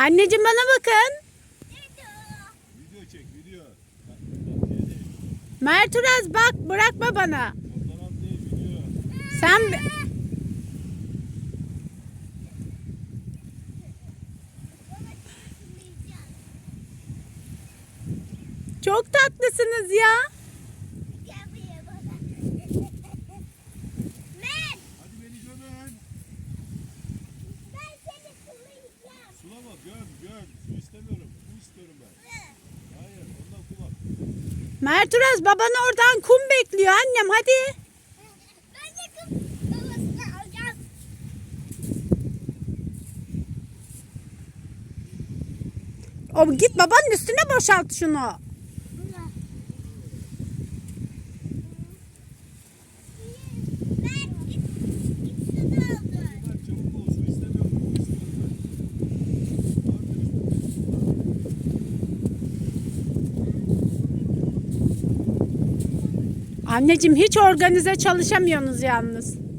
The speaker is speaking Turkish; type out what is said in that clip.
Anneciğim bana bakın. Video çek video. Bak, bak, bırakma bana. Fotoğraf değil video. Sen çok tatlısınız ya. Göm göm. Su istemiyorum. Su istiyorum ben. Hayır ondan kulak. Mert Uraz baban oradan kum bekliyor annem hadi. O git babanın üstüne boşalt şunu. Bak çabuk ol. Su istemiyorum. Su istiyorum ben. Vardır işte. Anneciğim hiç organize çalışamıyorsunuz yalnız.